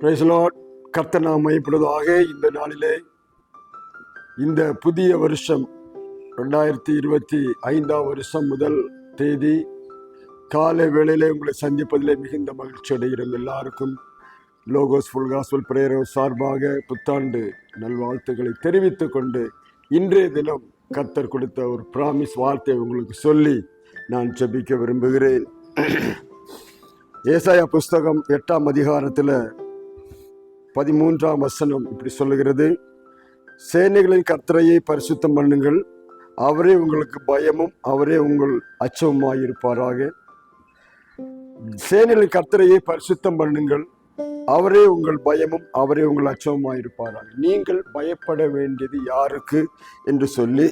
பிரைஸ்லாட் கர்த்தர் நாம் மையப்படுவதாக இந்த நாளிலே இந்த புதிய வருஷம் ரெண்டாயிரத்தி இருபத்தி ஐந்தாம் வருஷம் முதல் தேதி காலை வேளையிலே உங்களை சந்திப்பதிலே மிகுந்த மகிழ்ச்சி அடைகிறோம் எல்லாருக்கும். லோகோஸ் ஃபுல்காஸ்வல் பிரேரோ சார்பாக புத்தாண்டு நல்வாழ்த்துக்களை தெரிவித்துக் கொண்டு இன்றைய தினம் கர்த்தர் கொடுத்த ஒரு பிராமிஸ் வார்த்தையை உங்களுக்கு சொல்லி நான் ஜபிக்க விரும்புகிறேன். ஏசாயா புஸ்தகம் எட்டாம் அதிகாரத்தில் பதிமூன்றாம் வசனம் இப்படி சொல்லுகிறது. சேனைகளின் கர்த்தரையை பரிசுத்தம் பண்ணுங்கள். அவரே உங்களுக்கு பயமும் அவரே உங்கள் அச்சமுமாயிருப்பாராக. சேனைகளின் கர்த்தரையை பரிசுத்தம் பண்ணுங்கள். அவரே உங்கள் பயமும் அவரே உங்கள் அச்சமுமாயிருப்பாராக. நீங்கள் பயப்பட வேண்டியது யாருக்கு என்று சொல்லி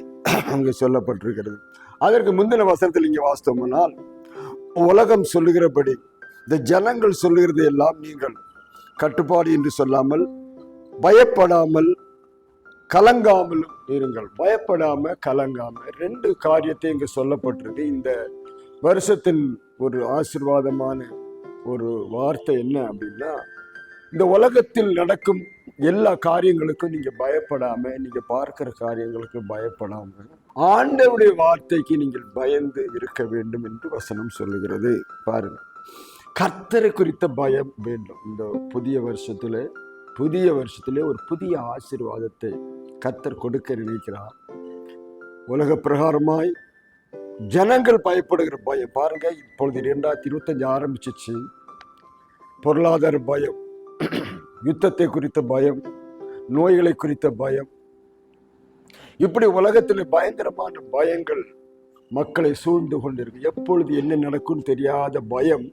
அங்கே சொல்லப்பட்டிருக்கிறது. அதற்கு முந்தின வசனத்தில் இங்கே வாஸ்தவமானால் உலகம் சொல்லுகிறபடி இந்த ஜனங்கள் சொல்லுகிறது எல்லாம் நீங்கள் கட்டுப்பாடு என்று சொல்லாமல் பயப்படாமல் கலங்காமல் இருங்கள். பயப்படாம கலங்காம ரெண்டு காரியத்தை இங்கு சொல்லப்பட்டிருக்கு. இந்த வருஷத்தின் ஒரு ஆசிர்வாதமான ஒரு வார்த்தை என்ன அப்படின்னா இந்த உலகத்தில் நடக்கும் எல்லா காரியங்களுக்கும் நீங்க பயப்படாம நீங்க பார்க்கிற காரியங்களுக்கு பயப்படாம ஆண்டவுடைய வார்த்தைக்கு நீங்கள் பயந்து இருக்க வேண்டும் என்று வசனம் சொல்லுகிறது. பாருங்க. கர்த்தரை குறித்த பயம் வேண்டும். இந்த புதிய வருஷத்துல புதிய வருஷத்திலே ஒரு புதிய ஆசீர்வாதத்தை கர்த்தர் கொடுக்க நினைக்கிறார். உலக பிரகாரமாய் ஜனங்கள் பயப்படுகிற பயம். பாருங்க இப்பொழுது இரண்டாயிரத்தி இருபத்தஞ்சு ஆரம்பிச்சிச்சு. பொருளாதார பயம் யுத்தத்தை குறித்த பயம் நோய்களை குறித்த பயம். இப்படி உலகத்தில் பயங்கரமான பயங்கள் மக்களை சூழ்ந்து கொண்டிருக்கு. எப்பொழுது என்ன நடக்கும் தெரியாத பயம்.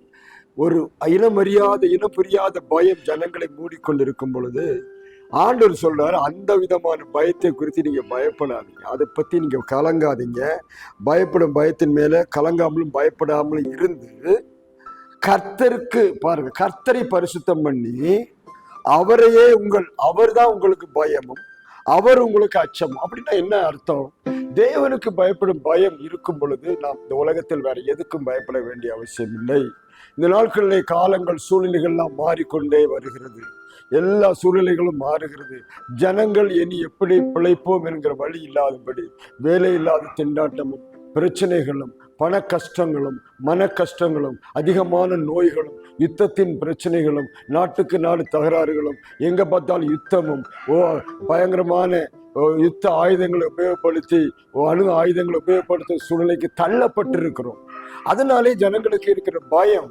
ஒரு இனமறியாத இனம் புரியாத பயம் ஜனங்களை மூடிக்கொண்டிருக்கும் பொழுது ஆண்டவர் சொல்றாரு அந்த விதமான பயத்தை குறித்து நீங்க பயப்படாதீங்க. அதை பத்தி நீங்க கலங்காதீங்க. பயப்படும் பயத்தின் மேல கலங்காமலும் பயப்படாமலும் இருந்து கர்த்தருக்கு பாருங்க கர்த்தரை பரிசுத்தம் பண்ணி அவரையே உங்கள் அவர்தான் உங்களுக்கு பயமும் அவர் உங்களுக்கு அச்சம் அப்படின்னா என்ன அர்த்தம்? தேவனுக்கு பயப்படும் பயம் இருக்கும் பொழுது நாம் இந்த உலகத்தில் வேற எதுக்கும் பயப்பட வேண்டிய அவசியம் இல்லை. இந்த நாட்களிலே காலங்கள் சூழ்நிலைகள்லாம் மாறிக்கொண்டே வருகிறது. எல்லா சூழ்நிலைகளும் மாறுகிறது. ஜனங்கள் இனி எப்படி பிழைப்போம் என்கிற வழி இல்லாதபடி வேலை இல்லாத திண்டாட்டமும் பிரச்சனைகளும் பண கஷ்டங்களும் மன கஷ்டங்களும் அதிகமான நோய்களும் யுத்தத்தின் பிரச்சனைகளும் நாட்டுக்கு நாடு தகராறுகளும் எங்க பார்த்தாலும் யுத்தமும் ஓ பயங்கரமான ஓ, யுத்த ஆயுதங்களை உபயோகப்படுத்தி ஓ, அணு ஆயுதங்களை உபயோகப்படுத்தும் சூழ்நிலைக்கு தள்ளப்பட்டிருக்கிறோம். அதனாலே ஜனங்களுக்கு இருக்கிற பயம்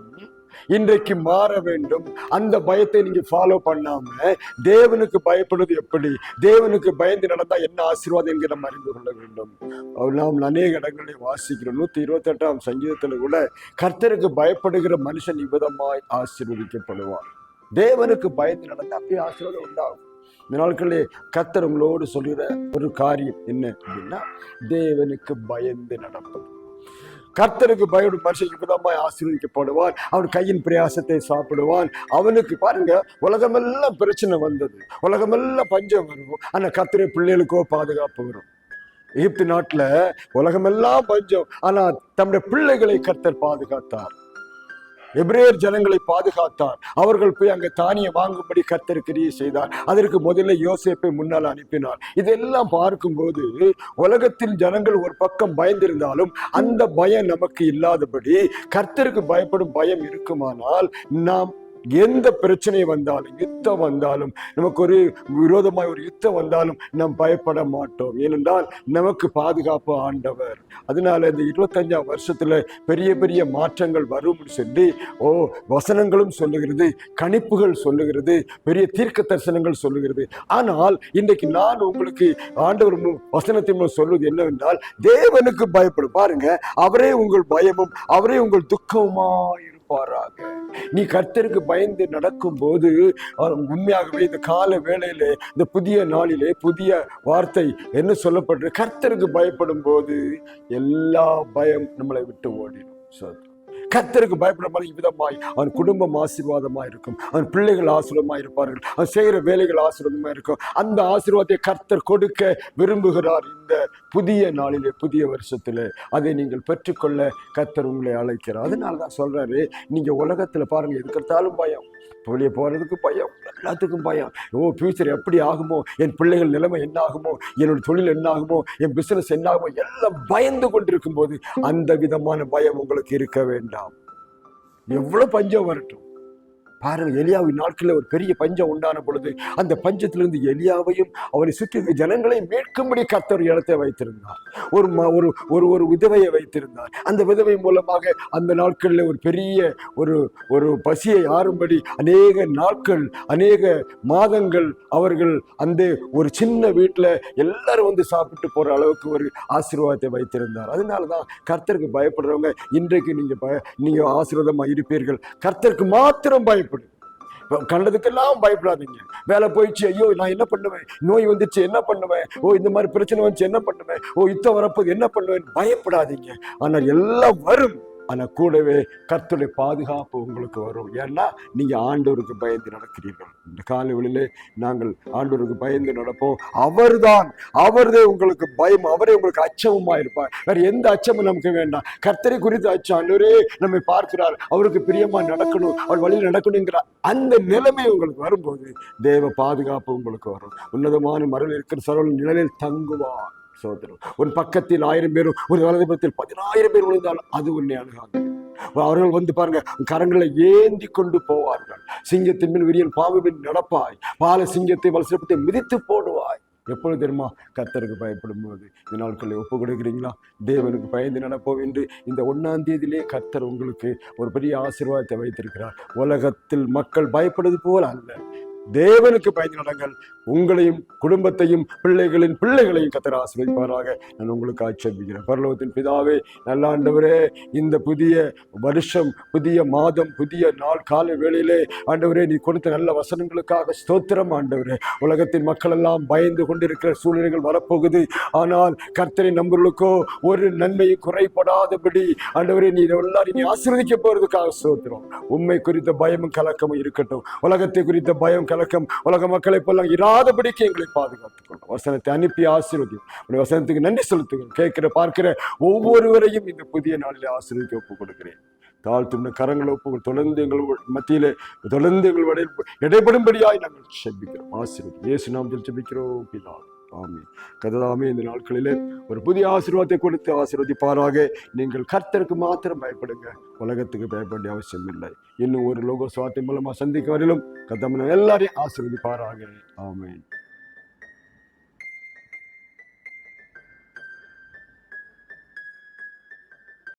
இன்றைக்கு மாற வேண்டும். அந்த பயத்தை நீங்க ஃபாலோ பண்ணாம தேவனுக்கு பயப்படுவது எப்படி? தேவனுக்கு பயந்து நடந்தா என்ன ஆசீர்வாதம் என்கிற நம்ம அறிந்து கொள்ள வேண்டும். நாம் அநேக இடங்களை வாசிக்கிறோம். நூத்தி இருபத்தி எட்டாம் சங்கீதத்துல கூட கர்த்தருக்கு பயப்படுகிற மனுஷன் இவ்விதமாய் ஆசீர்வதிக்கப்படுவார். தேவனுக்கு பயந்து நடந்தா அப்படியே ஆசீர்வாதம் உண்டாகும். இந்த நாட்களிலே கர்த்தர் உங்களோடு சொல்கிற ஒரு காரியம் என்ன அப்படின்னா தேவனுக்கு பயந்து நடப்பது. கர்த்தருக்கு பயப்படும் மனுஷன் இப்பதாமாய் ஆசீர்வதிக்கப்படுவான். அவன் கையின் பிரயாசத்தை சாப்பிடுவான். அவனுக்கு பாருங்க உலகமெல்லாம் பிரச்சனை வந்தது. உலகமெல்லாம் பஞ்சம் வரும். ஆனால் கர்த்தரை பிள்ளைகளுக்கோ பாதுகாப்பு வரும். எகிப்து நாட்டுல உலகமெல்லாம் பஞ்சம். ஆனா தம்முடைய பிள்ளைகளை கர்த்தர் பாதுகாத்தார். எபிரேயர் ஜனங்களை பாதுகாத்தார் அவர்கள் போய் அங்க தானிய வாங்கும்படி கர்த்தர் செய்தார். அதற்கு முதல்ல யோசேப்பை முன்னால் அனுப்பினார். இதெல்லாம் பார்க்கும்போது உலகத்தில் ஜனங்கள் ஒரு பக்கம் பயந்திருந்தாலும் அந்த பயம் நமக்கு இல்லாதபடி கர்த்தருக்கு பயப்படும் பயம் இருக்குமானால் நாம் எந்த பிரச்சனை வந்தாலும் யுத்தம் வந்தாலும் நமக்கு ஒரு விரோதமாய் ஒரு யுத்தம் வந்தாலும் நாம் பயப்பட மாட்டோம். ஏனென்றால் நமக்கு பாதுகாப்பு ஆண்டவர். அதனால இந்த இருபத்தஞ்சாம் வருஷத்துல பெரிய பெரிய மாற்றங்கள் வரும்னு சொல்லி ஓ வசனங்களும் சொல்லுகிறது கணிப்புகள் சொல்லுகிறது பெரிய தீர்க்க தரிசனங்கள் சொல்லுகிறது. ஆனால் இன்றைக்கு நான் உங்களுக்கு ஆண்டவர் வசனத்தின் மூலம் சொல்வது என்னவென்றால் தேவனுக்கு பயப்படும். பாருங்க அவரே உங்கள் பயமும் அவரே உங்கள் துக்கமா இருப்பாராக நீ கர்த்தருக்கு பயந்து நடக்கும் போது அவர் உண்மையாகவே இந்த கால வேளையிலே இந்த புதிய நாளிலே புதிய வார்த்தை என்ன சொல்லப்படுற கர்த்தருக்கு பயப்படும் போது எல்லா பயம் நம்மளை விட்டு ஓடிடும். கத்தருக்கு கர்த்தருக்கு பயப்படாமல் விதமாய் அவன் குடும்பம் ஆசீர்வாதமாக இருக்கும் அவன் பிள்ளைகள் ஆசீர்வாதமாக இருப்பார்கள் அவன் செய்கிற வேலைகள் ஆசீர்வாதமாக இருக்கும் அந்த ஆசீர்வாதத்தை கர்த்தர் கொடுக்க விரும்புகிறார் இந்த புதிய நாளிலே புதிய வருஷத்தில். அதை நீங்கள் பெற்றுக்கொள்ள கர்த்தர் உங்களை அழைக்கிறார். அதனால தான் சொல்கிறாரு நீங்கள் உலகத்தில் பாருங்கள் எதுக்கெடுத்தாலும் பயம். வெளியே போகிறதுக்கு பயம் எல்லாத்துக்கும் பயம். ஓ ஃபியூச்சர் எப்படி ஆகுமோ? என் பிள்ளைகள் நிலைமை என்ன ஆகுமோ என்னோட தொழில் என்ன ஆகுமோ என் பிஸ்னஸ் என்ன ஆகுமோ எல்லாம் பயந்து கொண்டிருக்கும் போது அந்த விதமான பயம் உங்களுக்கு இருக்க வேண்டாம். எவ்வளோ பஞ்சம் வரட்டும். பாருங்க எலியாவின் நாட்களில் ஒரு பெரிய பஞ்சம் உண்டான பொழுது அந்த பஞ்சத்திலிருந்து எலியாவையும் அவரை சுற்றி ஜனங்களையும் மீட்கும்படி கர்த்தர் இடத்தை வைத்திருந்தார். ஒரு ம- ஒரு ஒரு ஒரு விதவையை வைத்திருந்தார். அந்த விதவை மூலமாக அந்த நாட்களில் ஒரு பெரிய ஒரு ஒரு பசியை ஆறும்படி அநேக நாட்கள் அநேக மாதங்கள் அவர்கள் அந்த ஒரு சின்ன வீட்டில் எல்லாரும் வந்து சாப்பிட்டு போகிற அளவுக்கு ஒரு ஆசீர்வாதத்தை வைத்திருந்தார். அதனால தான் கர்த்தருக்கு பயப்படுறவங்க இன்றைக்கு நீங்கள் பய நீங்கள் ஆசீர்வாதமாக இருப்பீர்கள். கர்த்தருக்கு மாத்திரம் பயப்படு கண்டதுக்கெல்லாம் பயப்படாதீங்க. வேலை போயிடுச்சு ஐயோ நான் என்ன பண்ணுவேன்? நோய் வந்துச்சு என்ன பண்ணுவேன்? ஓ இந்த மாதிரி பிரச்சனை வந்துச்சு என்ன பண்ணுவேன்? ஓ யுத்தம் வரப்போது என்ன பண்ணுவேன் பயப்படாதீங்க. ஆனால் எல்லாம் வரும். ஆனால் கூடவே கர்த்தருடைய பாதுகாப்பு உங்களுக்கு வரும். ஏன்னா நீங்கள் ஆண்டவருக்கு பயந்து நடக்கிறீர்கள். இந்த காலவெளியிலே நாங்கள் ஆண்டவருக்கு பயந்து நடப்போம். அவர்தான் அவர்தே உங்களுக்கு பயம் அவரே உங்களுக்கு அச்சமுமா இருப்பார். வேற எந்த அச்சமும் நமக்கு வேண்டாம். கர்த்தரை குறித்து அச்சம் ஆண்டவரே நம்மை பார்க்கிறார். அவருக்கு பிரியமா நடக்கணும் அவர் வழியில் நடக்கணுங்கிற அந்த நிலைமை உங்களுக்கு வரும்போது தேவ பாதுகாப்பு உங்களுக்கு வரும். உன்னதமான மரம் இருக்கிற சரவல் நிழலில் தங்குவார். சோதரம் உன் பக்கத்தில் ஆயிரம் பேரும் ஒரு வலதுபுறத்தில் பதினாயிரம் பேர் விழுந்தாலும் அது உன்னை அணுகாது. அவர்கள் வந்து பாருங்க கரங்களை ஏந்தி கொண்டு போவார்கள். சிங்கத்தின் மேல் விரியல் பாம்பு நடப்பாய். பால சிங்கத்தை வலசப்பத்தை மிதித்து போடுவாய். எப்பொழுது தெரியுமா? கர்த்தருக்கு பயப்படும் போது இந்த நாட்களில் ஒப்பு கொடுக்குறீங்களா? தேவனுக்கு பயந்து நடப்போம் என்று இந்த ஒன்றாம் தேதியிலே கர்த்தர் உங்களுக்கு ஒரு பெரிய ஆசீர்வாதத்தை வைத்திருக்கிறார். உலகத்தில் மக்கள் பயப்படுவது போல அல்ல. தேவனுக்கு பயந்து நடங்கள். உங்களையும் குடும்பத்தையும் பிள்ளைகளின் பிள்ளைகளையும் கத்தர் ஆசிரியப்பாராக நான் உங்களுக்கு ஆட்சேபிக்கிறேன் பரலோகத்தின் பிதாவே நல்லாண்டவரே இந்த புதிய வருஷம் புதிய மாதம் புதிய நாள் கால வேளையிலே ஆண்டவரே நீ கொடுத்த நல்ல வசனங்களுக்காக ஸ்தோத்திரம் ஆண்டவரே. உலகத்தின் மக்கள் எல்லாம் பயந்து கொண்டிருக்கிற சூழ்நிலைகள் வரப்போகுது. ஆனால் கர்த்தரை நம்பர்களுக்கோ ஒரு நன்மையும் குறைபடாதபடி ஆண்டவரே நீ எல்லாரும் நீ ஆசீர்வதிக்க போறதுக்காக ஸ்தோத்திரம். உண்மை குறித்த பயமும் கலக்கமும் இருக்கட்டும். உலகத்தை குறித்த பயம் கலக்கம் உலக மக்களை போல இராதபடிக்கு எங்களை பாதுகாத்துக் கொள்ளும். வசனத்தை அனுப்பி ஆசீர்வதியும். உடைய வசனத்துக்கு நன்றி செலுத்துங்கள் கேட்கிற பார்க்கிற ஒவ்வொருவரையும் இந்த புதிய நாளில் ஆசீர்வதிக்க ஒப்புக் கொடுக்கிறேன் தாழ்த்துள்ள கரங்கள் ஒப்புகள் தொடர்ந்து எங்கள் மத்தியிலே தொடர்ந்து எங்கள் இடைப்படும்படியாய் நாங்கள் செபிக்கிறோம். ஆசீர்வதி இயேசு நாம் செபிக்கிறோம் பிதாவே. ஆமே கததாமே இந்த நாட்களில் ஒரு புதிய ஆசீர்வாதத்தை கொடுத்து ஆசீர்வதிப்பாராக. நீங்கள் கர்த்தருக்கு மாத்திரம் பயப்படுங்க. உலகத்துக்கு பயப்பட அவசியம் இல்லை. இன்னும் ஒரு லோகோ சுவாத்தின் மூலமாக சந்திக்க வரையிலும் கதமன எல்லாரையும் ஆசீர்வதிப்பாராக. ஆமேன்.